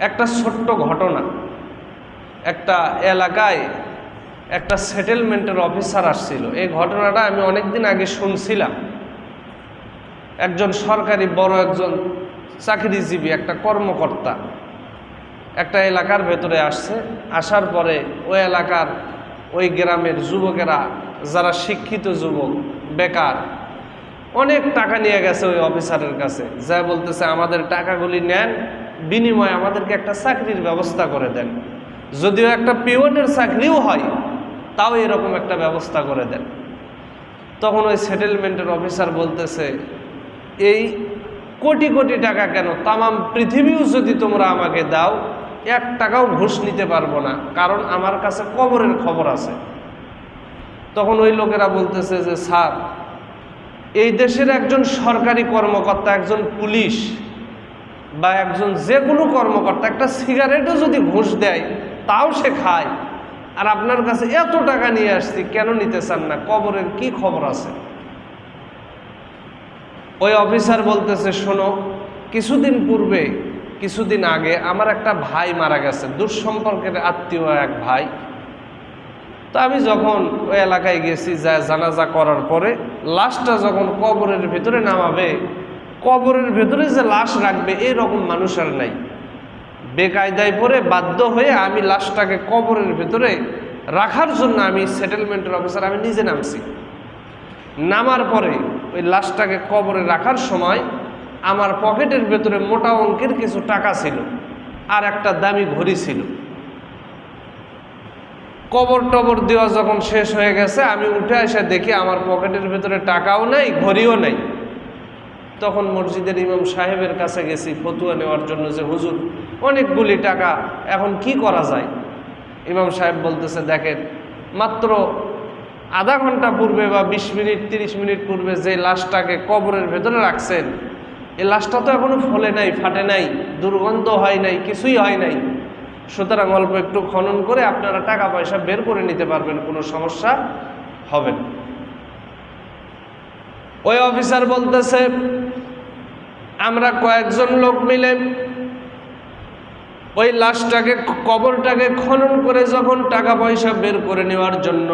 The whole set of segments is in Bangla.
একটা ছোট্ট ঘটনা। একটা এলাকায় একটা সেটেলমেন্টের অফিসার আসছিল। এই ঘটনাটা আমি অনেক দিন আগে শুনছিলাম। একজন সরকারি বড় একজন চাকরিজীবী, একটা কর্মকর্তা একটা এলাকার ভেতরে আসছে। আসার পরে ওই এলাকার ওই গ্রামের যুবকেরা, যারা শিক্ষিত যুবক, বেকার, অনেক টাকা নিয়ে গেছে ওই অফিসারের কাছে। যা বলতেছে, আমাদের টাকাগুলি নেন বিনিময়ে আমাদেরকে একটা চাকরির ব্যবস্থা করে দেন। যদিও একটা পিওনের চাকরিও হয়, তাও এরকম একটা ব্যবস্থা করে দেন। তখন ওই সেটেলমেন্টের অফিসার বলতেছে, এই কোটি কোটি টাকা কেন? তামাম পৃথিবীও যদি তোমরা আমাকে দাও, এক টাকাও ঘুষ নিতে পারব না, কারণ আমার কাছে কবরের খবর আছে। তখন ওই লোকেরা বলতেছে যে, স্যার, এই দেশের একজন সরকারি কর্মকর্তা, একজন পুলিশ বা একজন যে কোনো কর্মকর্তা একটা সিগারেটও যদি ঘুষ দেয়, তাও সে খায়। আর আপনার কাছে এত টাকা নিয়ে আসছি, কেন নিতে চান না? কবরের কি খবর আছে? ওই অফিসার বলতেছে, শোনো, কিছুদিন পূর্বে, কিছুদিন আগে আমার একটা ভাই মারা গেছে, দুঃসম্পর্কের আত্মীয় এক ভাই। তো আমি যখন ওই এলাকায় গেছি, যা জানাজা করার পরে, লাশটা যখন কবরের ভিতরে নামাবে কবরের ভেতরে যে লাশ রাখবে এরকম মানুষ আর নাই। বেকায়দায় পরে বাধ্য হয়ে আমি লাশটাকে কবরের ভেতরে রাখার জন্য আমি সেটেলমেন্টের অফিসার আমি নিজে নামছি। নামার পরে ওই লাশটাকে কবরে রাখার সময় আমার পকেটের ভেতরে মোটা অঙ্কের কিছু টাকা ছিল আর একটা দামি ঘড়ি ছিল। কবর টবর দেওয়া যখন শেষ হয়ে গেছে, আমি উঠে এসে দেখি আমার পকেটের ভেতরে টাকাও নাই, ঘড়িও নাই। তখন মসজিদের ইমাম সাহেবের কাছে গেছি, ফতুয়া নেওয়ার জন্য যে, হুজুর, অনেকগুলি টাকা, এখন কি করা যায়? ইমাম সাহেব বলতেছে, দেখেন, মাত্র আধা ঘণ্টা পূর্বে বা বিশ মিনিট, তিরিশ মিনিট পূর্বে যে লাশটাকে কবরের ভেতরে রাখছেন, এই লাশটা তো এখনও ফলে নাই, ফাটে নাই, দুর্গন্ধ হয় নাই, কিছুই হয় নাই। সুতরাং অল্প একটু খনন করে আপনারা টাকা পয়সা বের করে নিতে পারবেন, কোনো সমস্যা হবে না। ওই অফিসার বলতেছে, আমরা কয়েকজন লোক মিলে ওই লাশটাকে, কবরটাকে খনন করে যখন টাকা পয়সা বের করে নেওয়ার জন্য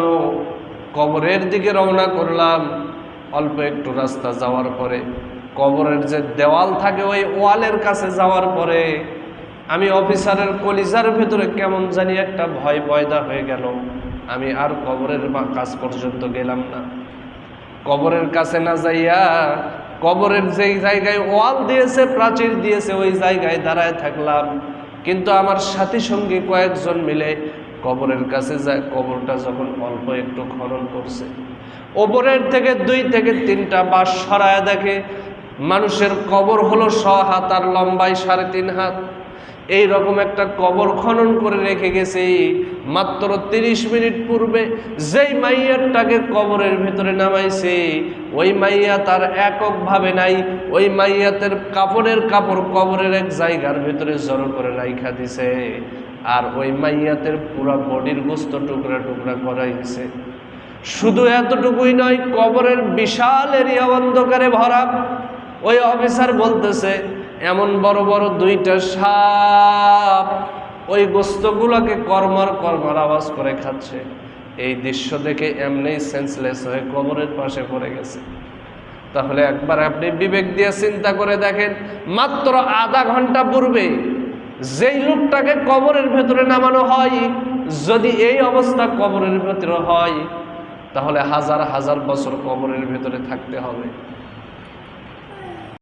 কবরের দিকে রওনা করলাম, অল্প একটু রাস্তা যাওয়ার পরে, কবরের যে দেওয়াল থাকে ওই ওয়ালের কাছে যাওয়ার পরে আমি অফিসারের কলিজার ভেতরে কেমন জানি একটা ভয় পয়দা হয়ে গেল। আমি আর কবরের কাজ পর্যন্ত গেলাম না। কবরের কাছে না যাইয়া কবরের যেই জায়গায় ওয়াল দিয়েছে, প্রাচীর দিয়েছে, ওই জায়গায় দাঁড়ায় থাকলাম। কিন্তু আমার সাথী সঙ্গী কয়েকজন মিলে কবরের কাছে যায়, কবরটা যখন অল্প একটু খনন করছে। ওপরের থেকে দুই থেকে তিনটা বাস সরায় দেখে, মানুষের কবর হলো ছ হাত আর লম্বায় সাড়ে তিন হাত। এই রকম একটা কবর খনন করে রেখে গেছে। মাত্র তিরিশ মিনিট পূর্বে যেই মাইয়ারটাকে কবরের ভেতরে নামাইছে, ওই মাইয়া তার এককভাবে নাই, ওই মাইয়াতের কাপড়ের কাপড় কবরের এক জায়গার ভেতরে জড়ো করে রাইখা দিছে আর ওই মাইয়াতের পুরা বডির গোস্ত টুকরা টুকরা করাই দিছে। শুধু এতটুকুই নয়, কবরের বিশাল এরিয়া অন্ধকারে ভরা। ওই অফিসার বলতেছে, এমন বড় বড় দুইটা সাপ ওই গোস্তগুলোকে কর্মর কর্মার আওয়াজ করে খাচ্ছে। এই দৃশ্য দেখে এমনি সেন্সলেস হয়ে কবরের পাশে পড়ে গেছে। তাহলে একবার আপনি বিবেক দিয়ে চিন্তা করে দেখেন, মাত্র আধা ঘণ্টা পূর্বে যেই লোকটাকে কবরের ভেতরে নামানো হয়, যদি এই অবস্থা কবরের ভেতরে হয়, তাহলে হাজার হাজার বছর কবরের ভেতরে থাকতে হবে।